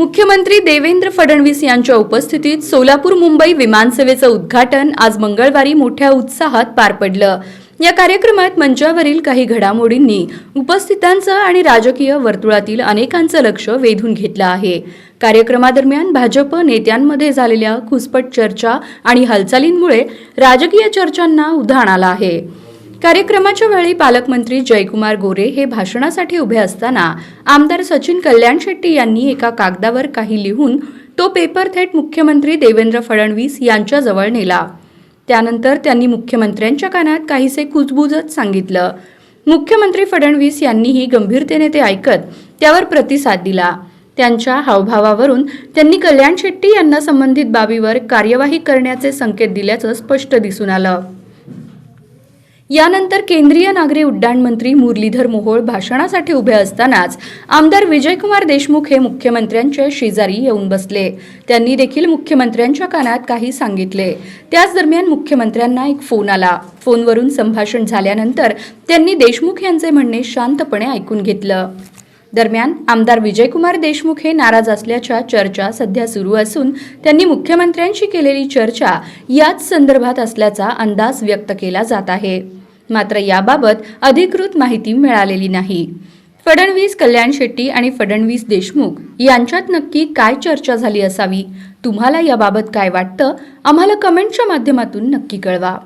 मुख्यमंत्री देवेंद्र फडणवीस यांच्या उपस्थितीत सोलापूर मुंबई विमानसेवेचं उद्घाटन आज मंगळवारी मोठ्या उत्साहात पार पडलं. या कार्यक्रमात मंचावरील काही घडामोडींनी उपस्थितांचं आणि राजकीय वर्तुळातील अनेकांचं लक्ष वेधून घेतलं आहे. कार्यक्रमादरम्यान भाजप नेत्यांमध्ये झालेल्या खुसपट चर्चा आणि हालचालींमुळे राजकीय चर्चांना उधाण आलं आहे. कार्यक्रमाच्या वेळी पालकमंत्री जयकुमार गोरे हे भाषणासाठी उभे असताना आमदार सचिन कल्याण शेट्टी यांनी एका कागदावर काही लिहून तो पेपर थेट मुख्यमंत्री देवेंद्र फडणवीस यांच्याजवळ नेला. त्यानंतर त्यांनी मुख्यमंत्र्यांच्या कानात काहीसे कुजबुजत सांगितलं. मुख्यमंत्री फडणवीस यांनीही गंभीरतेने ते ऐकत त्यावर प्रतिसाद दिला. त्यांच्या हावभावावरून त्यांनी कल्याण शेट्टी यांना संबंधित बाबीवर कार्यवाही करण्याचे संकेत दिल्याचं स्पष्ट दिसून आलं. यानंतर केंद्रीय नागरी उड्डाण मंत्री मुरलीधर मोहोळ भाषणासाठी उभे असतानाच आमदार विजयकुमार देशमुख हे मुख्यमंत्र्यांच्या शेजारी येऊन बसले. त्यांनी देखील मुख्यमंत्र्यांच्या कानात काही सांगितले. त्याच दरम्यान मुख्यमंत्र्यांना एक फोन आला. फोनवरून संभाषण झाल्यानंतर त्यांनी देशमुख यांचे म्हणणे शांतपणे ऐकून घेतलं. दरम्यान आमदार विजयकुमार देशमुख हे नाराज असल्याच्या चर्चा सध्या सुरू असून त्यांनी मुख्यमंत्र्यांशी केलेली चर्चा याच संदर्भात असल्याचा अंदाज व्यक्त केला जात आहे. मात्र याबाबत अधिकृत माहिती मिळालेली नाही. फडणवीस कल्याण शेट्टी आणि फडणवीस देशमुख यांच्यात नक्की काय चर्चा झाली असावी? तुम्हाला याबाबत काय वाटतं? आम्हाला कमेंटच्या माध्यमातून नक्की कळवा.